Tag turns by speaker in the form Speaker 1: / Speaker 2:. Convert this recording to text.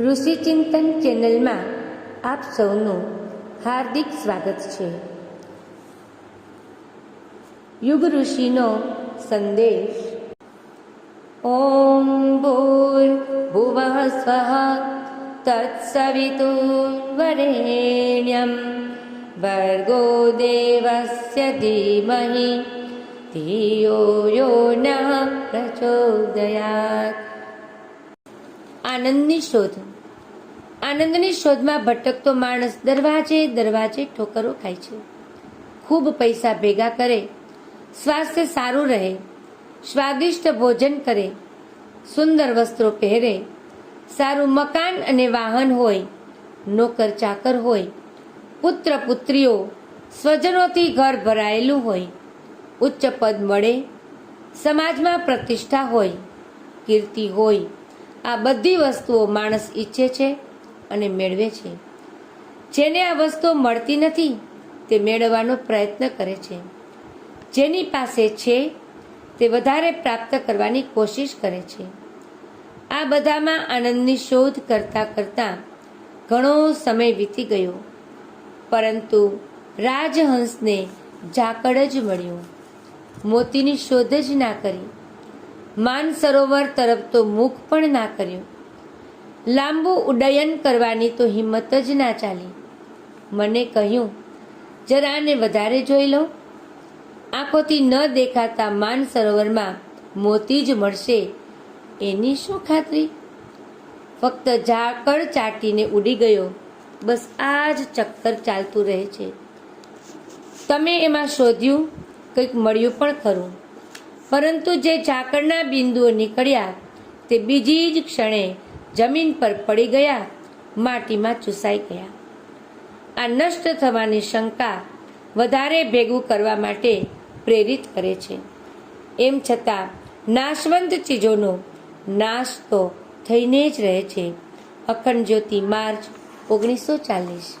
Speaker 1: ઋષિચિંતન ચેનલમાં આપ સૌનું હાર્દિક સ્વાગત છે. યુગ ઋષિનો સંદેશ. ઓમ ભૂર ભુવ સ્વઃ તત્સવિતુર્વરેણ્યમ ભર્ગો દેવસ્ય ધીમહિ. ધિયો યો ન પ્રચોદયાત આનંદની શોધ. આનંદની શોધમાં ભટકતો માણસ દરવાજે દરવાજે ઠોકરો ખાય છે. ખૂબ પૈસા ભેગા કરે. સ્વાસ્થ્ય સારું રહે. સ્વાદિષ્ટ ભોજન કરે. સુંદર વસ્ત્રો પહેરે. સારું મકાન અને વાહન હોય. નોકર ચાકર હોય. પુત્ર પુત્રીઓ સ્વજનોથી ઘર ભરાયેલું હોય. ઉચ્ચ પદ મળે. સમાજમાં પ્રતિષ્ઠા હોય. કીર્તિ હોય. આ બધી વસ્તુઓ માણસ ઈચ્છે છે અને મેળવે છે. જેને આ વસ્તુઓ મળતી નથી, તે મેળવવાનો પ્રયત્ન કરે છે. જેની પાસે છે, તે વધારે પ્રાપ્ત કરવાની કોશિશ કરે છે. આ બધામાં આનંદની શોધ કરતાં કરતાં ઘણો સમય વીતી ગયો. પરંતુ રાજહંસને ઝાકળ જ મળ્યું. મોતીની શોધ જ ના કરી. માન સરોવર તરફ તો મુખ પણ ના કર્યું. લાંબુ ઉડ્ડયન કરવાની તો હિંમત જ ના ચાલી. મને કહ્યું જરાને વધારે જોઈ લો. આંખોથી ન દેખાતા માન સરોવરમાં મોતી જ મળશે. એની શું ખાતરી? ફક્ત ઝાકળ ચાટીને ઉડી ગયો. બસ આ જ ચક્કર ચાલતું રહે છે. તમે એમાં શોધ્યું, કંઈક મળ્યું પણ ખરું. પરંતુ જે ઝાકળના બિંદુઓ નીકળ્યા, તે બીજી જ ક્ષણે જમીન પર પડી ગયા, માટીમાં ચૂસાઈ ગયા. આ નષ્ટ થવાની શંકા વધારે ભેગું કરવા માટે પ્રેરિત કરે છે. એમ છતાં, નાશવંત ચીજોનો નાશ તો થઈને જ રહે છે. અખંડ જ્યોતિ માર્ચ, ઓગણીસો ચાલીસ.